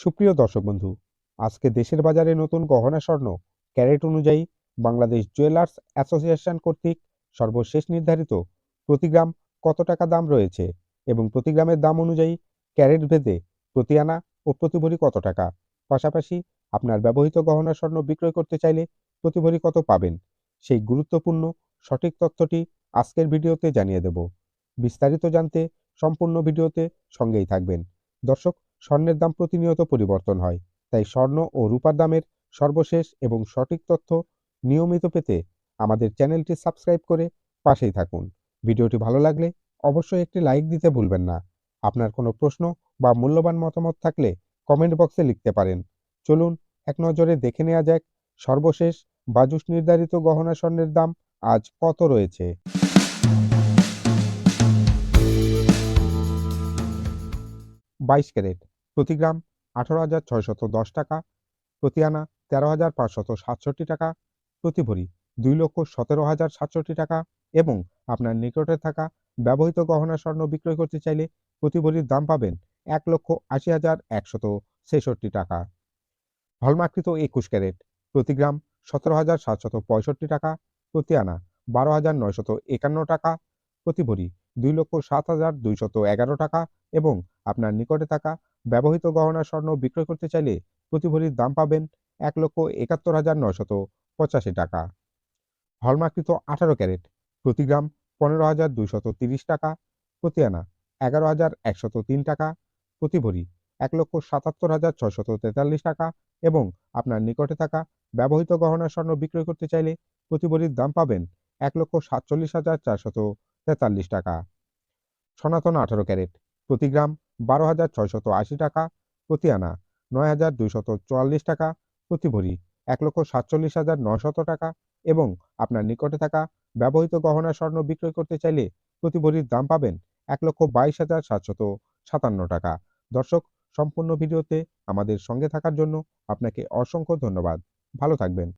সুপ্রিয় দর্শক বন্ধু, আজকে দেশের বাজারে নতুন গহনা স্বর্ণ, ক্যারেট অনুযায়ী বাংলাদেশ জুয়েলার্স অ্যাসোসিয়েশন কর্তৃক সর্বশেষ নির্ধারিত প্রতি গ্রাম কত টাকা দাম রয়েছে এবং প্রতি গ্রামের দাম অনুযায়ী ক্যারেট ভেদে প্রতি আনা ও প্রতি ভরি কত টাকা? পাশাপাশি আপনার ব্যবহৃত গহনা স্বর্ণ বিক্রয় করতে চাইলে প্রতি ভরি কত পাবেন? সেই গুরুত্বপূর্ণ সঠিক তথ্যটি আজকের ভিডিওতে জানিয়ে দেব। বিস্তারিত জানতে সম্পূর্ণ ভিডিওতে সঙ্গেই থাকবেন। দর্শক স্বর্ণের দাম প্রতিনিয়ত পরিবর্তন হয়, তাই স্বর্ণ ও রূপার দামের সর্বশেষ এবং সঠিক তথ্য নিয়মিত পেতে আমাদের চ্যানেলটি সাবস্ক্রাইব করে পাশেই থাকুন। ভিডিওটি ভালো লাগলে অবশ্যই একটি লাইক দিতে ভুলবেন না। আপনার কোনো প্রশ্ন বা মূল্যবান মতামত থাকলে কমেন্ট বক্সে লিখতে পারেন। চলুন, এক নজরে দেখে নেওয়া যাক সর্বশেষ বাজুস নির্ধারিত গহনা স্বর্ণের দাম আজ কত রয়েছে। বাইশ ক্যারেট। প্রতি গ্রাম আঠারো হাজার ছয়শত দশ টাকা, প্রতি আনা তেরো হাজার পাঁচশত সাতষট্টি টাকা, প্রতি ভরি দুই লক্ষ সতেরো হাজার সাতষট্টি টাকা এবং আপনার নিকটে থাকা ব্যবহৃত গহনা স্বর্ণ বিক্রয় করতে চাইলে প্রতি ভরির দাম পাবেন এক লক্ষ আশি হাজার একশত ছেষট্টি টাকা। হলমার্কৃত একুশ ক্যারেট, প্রতি গ্রাম সতেরো হাজার সাতশত পঁয়ষট্টি টাকা, প্রতি আনা বারো হাজার নয়শত একান্ন টাকা, প্রতি ভরি দুই লক্ষ সাত হাজার দুইশত এগারো টাকা এবং আপনার নিকটে থাকা ব্যবহৃত গহনা স্বর্ণ বিক্রয় করতে চাইলে প্রতি ভরির দাম পাবেন এক লক্ষ একাত্তর হাজার নয়শত পঁচাশি টাকা। হলমার্কৃত আঠারো ক্যারেট, প্রতি গ্রাম পনেরো হাজার দুইশত তিরিশ টাকা, প্রতি আনা এগারো হাজার একশত তিন টাকা প্রতি ভরি এক লক্ষ সাতাত্তর হাজার ছয়শত তেতাল্লিশ টাকা এবং আপনার নিকটে থাকা ব্যবহৃত গহনা স্বর্ণ বিক্রয় করতে চাইলে প্রতি ভরির দাম পাবেন এক লক্ষ সাতচল্লিশ হাজার চারশত তেতাল্লিশ টাকা। সনাতন আঠারো ক্যারেট, প্রতি গ্রাম বারো হাজার ছয়শত আশি টাকা প্রতি আনা নয় হাজার দুইশত চুয়াল্লিশ টাকা প্রতি ভরি এক লক্ষ সাতচল্লিশ হাজার নয়শত টাকা এবং আপনার নিকটে থাকা ব্যবহৃত গহনা স্বর্ণ বিক্রয় করতে চাইলে প্রতি ভরির দাম পাবেন এক লক্ষ বাইশ হাজার সাতশত সাতান্ন টাকা। দর্শক, সম্পূর্ণ ভিডিওতে আমাদের সঙ্গে থাকার জন্য আপনাকে অসংখ্য ধন্যবাদ। ভালো থাকবেন।